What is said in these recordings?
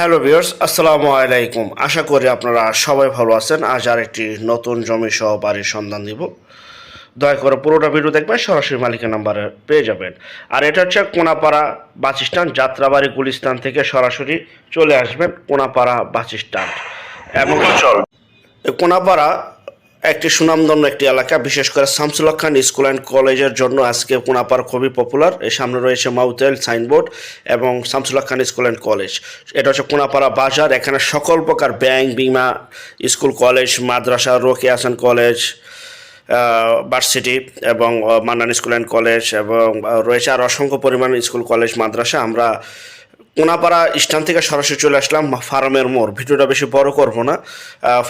Hello viewers আসসালামু আলাইকুম। আশা করি আপনারা সবাই ভালো আছেন। আজ আর একটি নতুন জমি সহ বাড়ির সন্ধান দিব। দয়া করে পুরোটা ভিডিও দেখবেন সরাসরি মালিকের নাম্বারে পেয়ে যাবেন। আর এটা হচ্ছে কোনাপাড়া বাস স্ট্যান্ড যাত্রাবাড়ি গুলিস্তান থেকে সরাসরি চলে আসবেন কোনাপাড়া বাস স্ট্যান্ড। এবং চল। কোনাপাড়া একটি সুনামধন্য একটি এলাকা, বিশেষ করে শামসুল্লাহ খান স্কুল অ্যান্ড কলেজের জন্য আজকে কোনাপাড়া খুবই পপুলার। এর সামনে রয়েছে মাউতেল সাইনবোর্ড এবং Shamsullah Khan school and college. এটা হচ্ছে কোনাপাড়া বাজার, এখানে সকল প্রকার ব্যাংক, বিমা, স্কুল, কলেজ, মাদ্রাসা রোকে হাসান কলেজ ভার্সিটি এবং মান্নান স্কুল অ্যান্ড কলেজ এবং রয়েছে আর অসংখ্য পরিমাণ স্কুল, কলেজ, মাদ্রাসা। আমরা কোনাপাড়া স্থান থেকে সরাসরি চলে আসলাম ফার্মের মোড়। ভিডিওটা বেশি বড় করব না।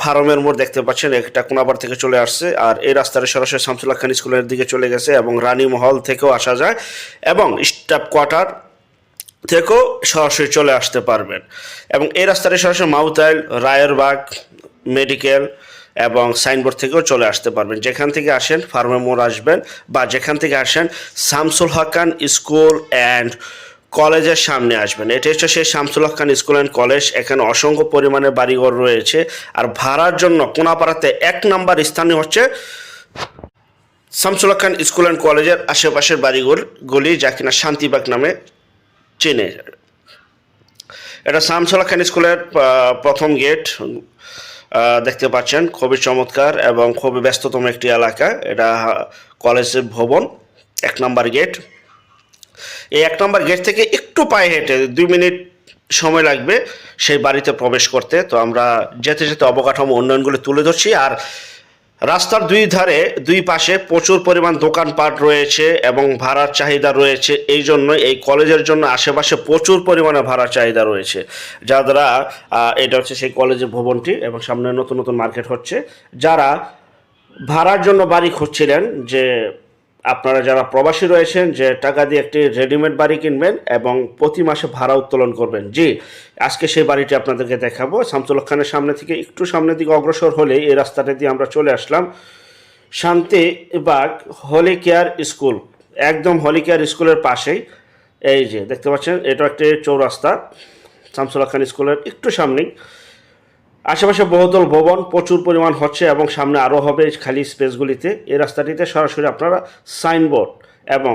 ফার্মের মোড় দেখতে পাচ্ছেন, একটা কোনাপাড়া থেকে চলে আসছে আর এই রাস্তাটা সরাসরি শামসুল্লাহ খান স্কুলের দিকে চলে গেছে এবং রানী মহল থেকেও আসা যায় এবং স্টাফ কোয়ার্টার থেকেও সরাসরি চলে আসতে পারবেন। এবং এই রাস্তাটি সরাসরি মাউতাইল, রায়েরবাগ, মেডিকেল এবং সাইনবোর্ড থেকেও চলে আসতে পারবেন। যেখান থেকে আসেন ফার্মে মোড় আসবেন বা যেখান থেকে আসেন, শামসুল হকান স্কুল অ্যান্ড কলেজের সামনে আসবেন। এটা হচ্ছে সেই Shamsul Khan school and college. এখানে অসংখ্য পরিমাণে বাড়িঘর রয়েছে। আর ভাড়ার জন্য কোনাপাড়াতে এক নাম্বার স্থানে হচ্ছে শামসুল খান স্কুল অ্যান্ড কলেজের আশেপাশের বাড়িগুলি, যা কিনা শান্তিবাগ নামে চেনে। এটা শামসুল্লাহ খান স্কুলের প্রথম গেট দেখতে পাচ্ছেন। খুবই চমৎকার এবং খুবই ব্যস্ততম একটি এলাকা। এটা কলেজের ভবন, এক নম্বর গেট। এই এক নম্বর গেট থেকে একটু পায়ে হেঁটে দুই মিনিট সময় লাগবে সেই বাড়িতে প্রবেশ করতে। তো আমরা যেতে যেতে অবকাঠামো উন্নয়নগুলি তুলে ধরছি আর রাস্তার দুই ধারে দুই পাশে প্রচুর পরিমাণ দোকানপাট রয়েছে এবং ভাড়ার চাহিদা রয়েছে। এই জন্য এই কলেজের জন্য আশেপাশে প্রচুর পরিমাণে ভাড়ার চাহিদা রয়েছে। যা দ্বারা এটা হচ্ছে সেই কলেজের ভবনটি এবং সামনে নতুন নতুন মার্কেট হচ্ছে। যারা ভাড়ার জন্য বাড়ি খুঁজছিলেন যে আপনারা যারা প্রবাসী রয়েছেন যে টাকা দিয়ে একটি রেডিমেড বাড়ি কিনবেন এবং প্রতি মাসে ভাড়া উত্তোলন করবেন। জি, আজকে সেই বাড়িটি আপনাদেরকে দেখাবো। শামসুল্লাহ খানের সামনে থেকে একটু সামনের দিকে অগ্রসর হলে এই রাস্তাটা দিয়ে আমরা চলে আসলাম। শান্তিবাগ হলি কেয়ার স্কুল, একদম হলি কেয়ার স্কুলের পাশেই। এই যে, দেখতে পাচ্ছেন, এটা একটি চৌরাস্তা। শামসুল্লাহ খান স্কুলের একটু সামনেই। আশেপাশে বহুতল ভবন প্রচুর পরিমাণ হচ্ছে এবং সামনে আরও হবে খালি স্পেসগুলিতে। এই রাস্তাটিতে সরাসরি আপনারা সাইনবোর্ড এবং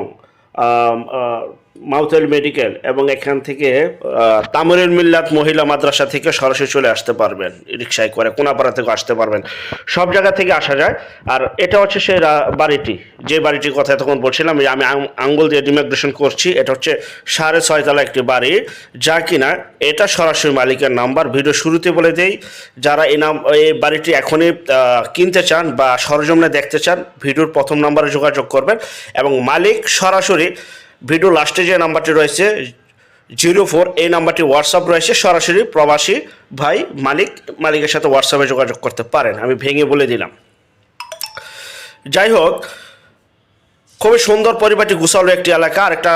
মাউথেল মেডিকেল এবং এখান থেকে তামরের মিল্লাত মহিলা মাদ্রাসা থেকে সরাসরি চলে আসতে পারবেন। রিক্সায় করে কোনাপাড়া থেকে আসতে পারবেন। সব জায়গা থেকে আসা যায়। আর এটা হচ্ছে সেই বাড়িটি। যে বাড়িটির কথা তখন বলছিলাম আমি আঙ্গুল দিয়ে ডিমাগ্রেশন করছি। এটা হচ্ছে সাড়ে ছয়তলা একটি বাড়ি। যা কিনা, এটা সরাসরি মালিকের নাম্বার। ভিডিও শুরুতে বলে দেই, যারা এই নাম, এই বাড়িটি এখনই কিনতে চান বা সরজমনে দেখতে চান, ভিডিওর প্রথম নাম্বারে যোগাযোগ করবেন এবং মালিক সরাসরি ভিডিও লাস্টে যে নাম্বারটি রয়েছে, জিরো ফোর, এই নাম্বারটি হোয়াটসঅ্যাপ রয়েছে। সরাসরি প্রবাসী ভাই মালিক, মালিকের সাথে হোয়াটসঅ্যাপে যোগাযোগ করতে পারেন। আমি ভেঙে বলে দিলাম। যাই হোক, খুবই সুন্দর পরিবারটি, গুছালো একটি এলাকা। আর একটা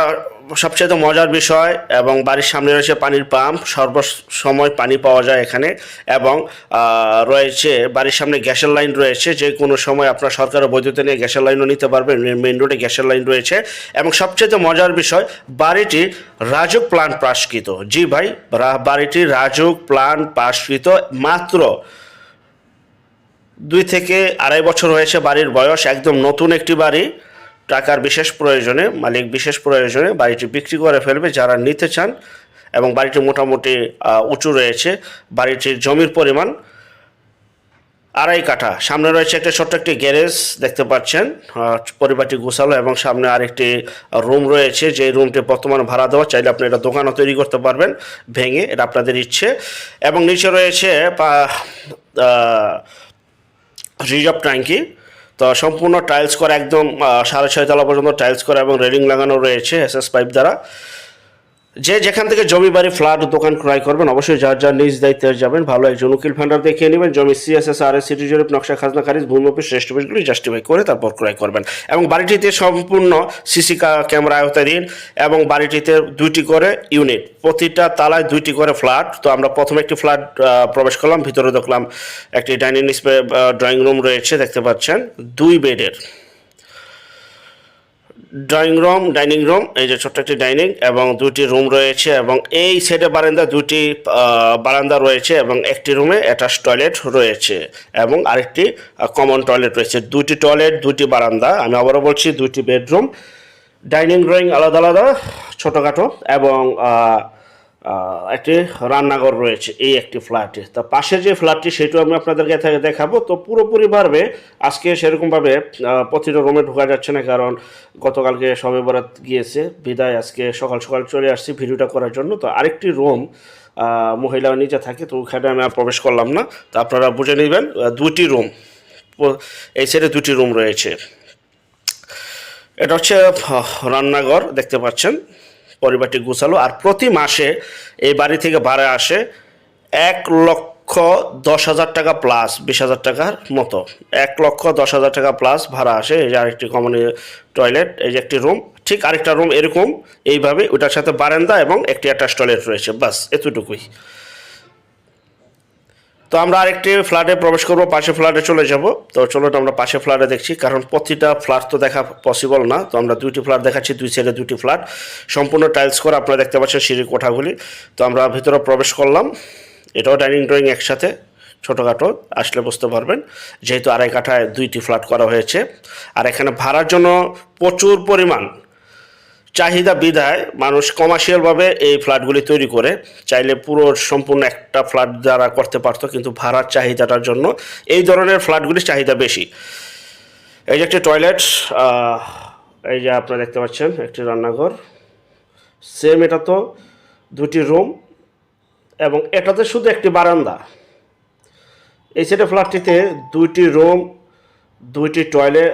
সবচেয়ে মজার বিষয় এবং বাড়ির সামনে রয়েছে পানির পাম্প সর্ব সময় পানি পাওয়া যায় এখানে এবং রয়েছে বাড়ির সামনে গ্যাসের লাইন রয়েছে, যে কোনো সময় আপনার সরকারের বৈদ্যুতি নিয়ে গ্যাসের লাইনও নিতে পারবেন, মেইন রোডে গ্যাসের লাইন রয়েছে এবং সবচেয়ে মজার বিষয়, বাড়িটি রাজুক প্লান পাশকৃত। জি ভাই বাড়িটি রাজুক প্লান পাশকৃত মাত্র দুই থেকে আড়াই বছর হয়েছে বাড়ির বয়স, একদম নতুন একটি বাড়ি। টাকার বিশেষ প্রয়োজনে, মালিক বিশেষ প্রয়োজনে বাড়িটি বিক্রি করে ফেলবে যারা নিতে চান এবং বাড়িটি মোটামুটি উঁচু রয়েছে। বাড়িটির জমির পরিমাণ আড়াই কাঠা। সামনে রয়েছে একটা ছোট্ট একটি গ্যারেজ দেখতে পাচ্ছেন। পরিবারটি গোছালো এবং সামনে আরেকটি রুম রয়েছে। যে রুমটি বর্তমানে ভাড়া দেওয়া, চাইলে আপনি এটা দোকানও তৈরি করতে পারবেন, ভেঙে এটা আপনাদের ইচ্ছে। এবং নিচে রয়েছে রিজার্ভ ট্যাঙ্কি। তো সম্পূর্ণ টাইলস করা একদম সাড়ে ছয় তলা পর্যন্ত টাইলস করা এবং রেলিং লাগানো রয়েছে এস এস পাইপ দ্বারা। যে যেখান থেকে জমি বাড়ি, ফ্ল্যাট, দোকান ক্রয় করবেন, অবশ্যই যার যার নিজ দায়িত্বে যাবেন। ভালো একজন উকিল ভান্ডার দেখিয়ে নেবেন। জমি সিএসএস আর এস সিটি জরিপ, নকশা খাজনা, খারিজ, ভূমি অফিস শ্রেষ্ঠ অফিসগুলি জাস্টিফাই করে তারপর ক্রয় করবেন। এবং বাড়িটিতে সম্পূর্ণ সিসি ক্যামেরা আওতাধীন এবং বাড়িটিতে দুইটি করে ইউনিট, প্রতিটা তালায় দুইটি করে ফ্ল্যাট। তো আমরা প্রথমে একটি ফ্ল্যাট প্রবেশ করলাম, ভিতরে দেখলাম একটি ডাইনিং স্পে ড্রয়িং রুম রয়েছে, দেখতে পাচ্ছেন। দুই বেডের। ড্রয়িং রুম ডাইনিং রুম এই যে ছোট্ট একটি ডাইনিং এবং দুটি রুম রয়েছে, এবং এই সাইডে বারান্দা দুটি বারান্দা রয়েছে, এবং একটি রুমে অ্যাটাচ টয়লেট রয়েছে, এবং আরেকটি কমন টয়লেট রয়েছে। দুটি টয়লেট দুটি বারান্দা, আমি আবারও বলছি দুটি বেডরুম ডাইনিং ড্রয়িং আলাদা আলাদা, ছোটোখাটো, এবং একটি রান্নাঘর রয়েছে, এই একটি ফ্ল্যাটে তা পাশে যে ফ্ল্যাটটি সেটাও আমি আপনাদেরকে দেখাবো। তো পুরোপুরিভাবে আজকে সেরকমভাবে প্রতিটা রুমে ঢোকা যাচ্ছে না, কারণ গতকালকে সবে বরাত গিয়েছে। বিদায় আজকে সকাল সকাল চলে আসছি ভিডিওটা করার জন্য। তো আরেকটি রুম মহিলা নিচে থাকে, তো ওখানে আমি প্রবেশ করলাম না। তো আপনারা বুঝে নেবেন দুটি রুম এই সাইডে দুটি রুম রয়েছে। এটা হচ্ছে রান্নাঘর দেখতে পাচ্ছেন। পরিবারটি গুছালো আর প্রতি মাসে এই বাড়ি থেকে ভাড়া আসে এক লক্ষ দশ হাজার টাকা প্লাস বিশ হাজার টাকার মতো। এক লক্ষ দশ হাজার টাকা প্লাস ভাড়া আসে। এই যে আরেকটি কমন টয়লেট এই যে একটি রুম ঠিক আরেকটা রুম এরকম। এইভাবে ওটার সাথে বারান্দা এবং একটি অ্যাটাচ টয়লেট রয়েছে। বাস এতটুকুই। তো আমরা আরেকটি ফ্ল্যাটে প্রবেশ করব পাশে ফ্ল্যাটে চলে যাব। তো চলো আমরা পাশে ফ্ল্যাটে দেখছি, কারণ প্রতিটা ফ্ল্যাট তো দেখা পসিবল না। তো আমরা দুইটি ফ্ল্যাট দেখাচ্ছি, দুই সাইডে দুটি ফ্ল্যাট। সম্পূর্ণ টাইলস করা আপনারা দেখতে পাচ্ছেন সিঁড়ির কোঠাগুলি। তো আমরা ভিতরে প্রবেশ করলাম। এটাও ডাইনিং ড্রয়িং একসাথে, ছোটোখাটো, আসলে বুঝতে পারবেন। যেহেতু আড়াই কাঠায় দুইটি ফ্ল্যাট করা হয়েছে। আর এখানে ভাড়ার জন্য প্রচুর পরিমাণ চাহিদা বিধায় মানুষ কমার্শিয়ালভাবে এই ফ্ল্যাটগুলি তৈরি করে, চাইলে পুরো সম্পূর্ণ একটা ফ্ল্যাট দ্বারা করতে পারতো কিন্তু ভাড়ার চাহিদাটার জন্য এই ধরনের ফ্ল্যাটগুলির চাহিদা বেশি। এই যে একটি টয়লেট এই যে আপনারা দেখতে পাচ্ছেন, একটি রান্নাঘর। সেম এটা তো দুটি রুম এবং এটাতে শুধু একটি বারান্দা। এই সেটে ফ্ল্যাটটিতে দুইটি রুম দুইটি টয়লেট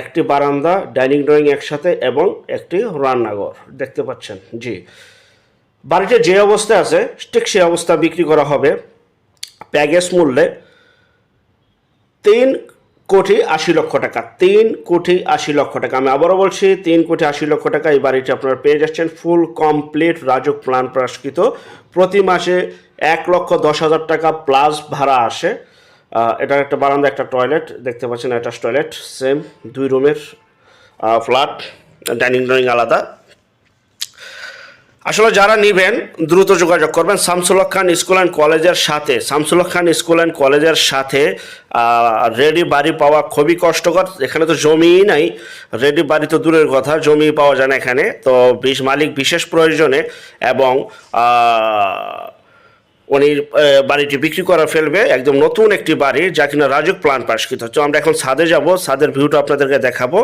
একটি বারান্দা, ডাইনিং ড্রয়িং একসাথে এবং একটি রান্নাঘর। দেখতে পাচ্ছেন? জি। বাড়িতে যে অবস্থায় আছে, ঠিক সেই অবস্থা বিক্রি করা হবে। প্যাকেজ মূল্যে তিন কোটি আশি লক্ষ টাকা, তিন কোটি আশি লক্ষ টাকা। আমি আবারও বলছি, তিন কোটি আশি লক্ষ টাকা এই বাড়িটি আপনারা পেয়ে যাচ্ছেন। ফুল, কমপ্লিট, রাজক প্ল্যান প্রস্কৃত প্রতি মাসে এক লক্ষ দশ হাজার টাকা প্লাস ভাড়া আসে। এটার একটা বারান্দা, একটা টয়লেট দেখতে পাচ্ছেন অ্যাটাচ টয়লেট সেম দুই রুমের ফ্ল্যাট ডাইনিং ড্রয়িং আলাদা। আসলে যারা নেবেন, দ্রুত যোগাযোগ করবেন। শামসুল্লাহ খান স্কুল অ্যান্ড কলেজের সাথে, শামসুল্লাহ খান স্কুল অ্যান্ড কলেজের সাথে রেডি বাড়ি পাওয়া খুবই কষ্টকর। এখানে তো জমিই নাই রেডি বাড়ি তো দূরের কথা জমি পাওয়া যায় না এখানে। তো বিশ মালিক বিশেষ প্রয়োজনে এবং উনি বাড়িটি বিক্রি করা ফেলবে, একদম নতুন একটি বাড়ি, যা কিনা রাজুক প্ল্যান পাশকৃত তো আমরা এখন ছাদে যাব, ছাদের ভিউটা আপনাদেরকে দেখাবো।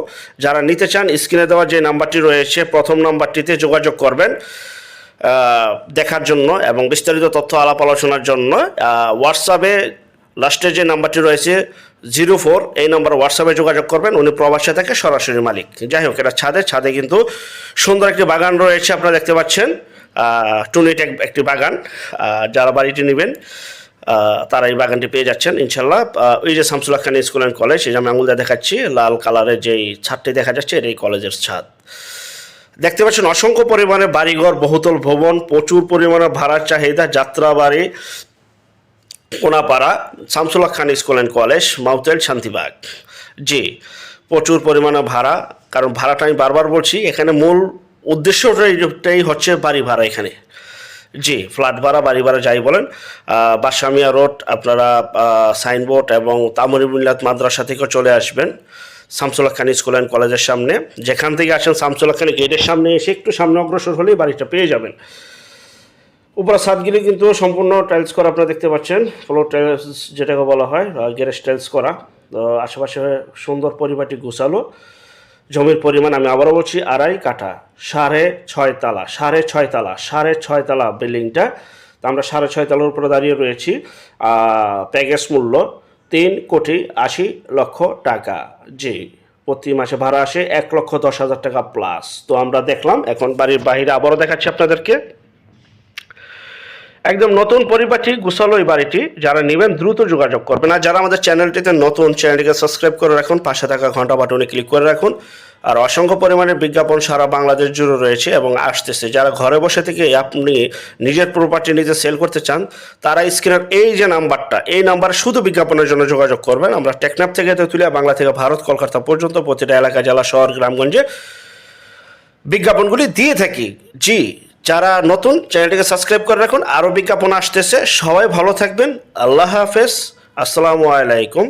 যারা নিতে চান, স্ক্রিনে দেওয়া যে নাম্বারটি রয়েছে, প্রথম নাম্বারটিতে যোগাযোগ করবেন দেখার জন্য এবং বিস্তারিত তথ্য আলাপ আলোচনার জন্য হোয়াটসঅ্যাপে লাস্টে যে নাম্বারটি রয়েছে, জিরো ফোর, এই নাম্বার হোয়াটসঅ্যাপে যোগাযোগ করবেন, উনি প্রবাসে থেকে সরাসরি মালিক। যাই হোক, এটা ছাদে ছাদে কিন্তু সুন্দর একটি বাগান রয়েছে, আপনারা দেখতে পাচ্ছেন। টুনিট একটি বাগান যারা বাড়িটি নেবেন তারা এই বাগানটি পেয়ে যাচ্ছেন, ইনশাল্লাহ। ওই যে Shamsullah Khan school and college, এই যে আমি আঙুল দিয়ে দেখাচ্ছি, লাল কালারের যেই ছাদটি দেখা যাচ্ছে, এর এই কলেজের ছাদ। দেখতে পাচ্ছেন, অসংখ্য পরিমাণে বাড়িঘর, বহুতল ভবন, প্রচুর পরিমাণে ভাড়ার চাহিদা, Jatrabari, Konapara Shamsullah Khan school and college, Matuail Shantibagh. জি, প্রচুর পরিমাণে ভাড়া, কারণ ভাড়াটা আমি বারবার বলছি, এখানে মূল উদ্দেশ্যটাই হচ্ছে বাড়ি ভাড়া এখানে। জি, ফ্ল্যাট ভাড়া, বাড়ি ভাড়া যাই বলেন। বাসামিয়া রোড, আপনারা সাইনবোর্ড এবং তামরি মিল্লাত মাদ্রাসা থেকেও চলে আসবেন। শামসুল্লাহ খান স্কুল অ্যান্ড কলেজের সামনে। যেখান থেকে আসেন শামসুল্লাহ খান গেটের সামনে এসে একটু সামনে অগ্রসর হলেই বাড়িটা পেয়ে যাবেন। উপরে ছাদগুলি কিন্তু সম্পূর্ণ টাইলস করা আপনারা দেখতে পাচ্ছেন। ফ্লোর টাইলস যেটাকে বলা হয় গ্যারেজ টাইলস করা। তো আশেপাশে সুন্দর পরিবারটি গুছালো। জমির পরিমাণ আমি আবারও বলছি, আড়াই কাঠা, সাড়ে ছয় তালা, সাড়ে ছয় তালা, সাড়ে ছয় তালা বিল্ডিংটা। তো আমরা সাড়ে ছয় তালার উপরে দাঁড়িয়ে রয়েছি প্যাকেজ মূল্য তিন কোটি আশি লক্ষ টাকা। জি, প্রতি মাসে ভাড়া আসে এক লক্ষ দশ হাজার টাকা প্লাস তো আমরা দেখলাম, এখন বাড়ির বাহিরে আবারও দেখাচ্ছি আপনাদেরকে। একদম নতুন পরিপাটি গুছালো এই বাড়িটি, যারা নেবেন দ্রুত যোগাযোগ করবেন। আর যারা আমাদের চ্যানেলটিতে নতুন, চ্যানেলটিকে সাবস্ক্রাইব করে রাখুন, পাশে থাকা ঘণ্টা বাটনে ক্লিক করে রাখুন। আর অসংখ্য পরিমাণের বিজ্ঞাপন সারা বাংলাদেশ জুড়ে রয়েছে এবং আসতেছে। যারা ঘরে বসে থেকে আপনি নিজের প্রপার্টি নিজে সেল করতে চান, তারা স্ক্রিনের এই যে নাম্বারটা, এই নাম্বার শুধু বিজ্ঞাপনের জন্য যোগাযোগ করবেন। আমরা টেকনাফ থেকে তেঁতুলিয়া, বাংলা থেকে ভারত, কলকাতা পর্যন্ত প্রতিটা এলাকা, জেলা, শহর, গ্রামগঞ্জে বিজ্ঞাপনগুলি দিয়ে থাকি। জি যারা নতুন, চ্যানেলটিকে সাবস্ক্রাইব করে রাখুন। আরও বিজ্ঞাপন আসতেছে। সবাই ভালো থাকবেন। আল্লাহ হাফেজ। আসসালামু আলাইকুম।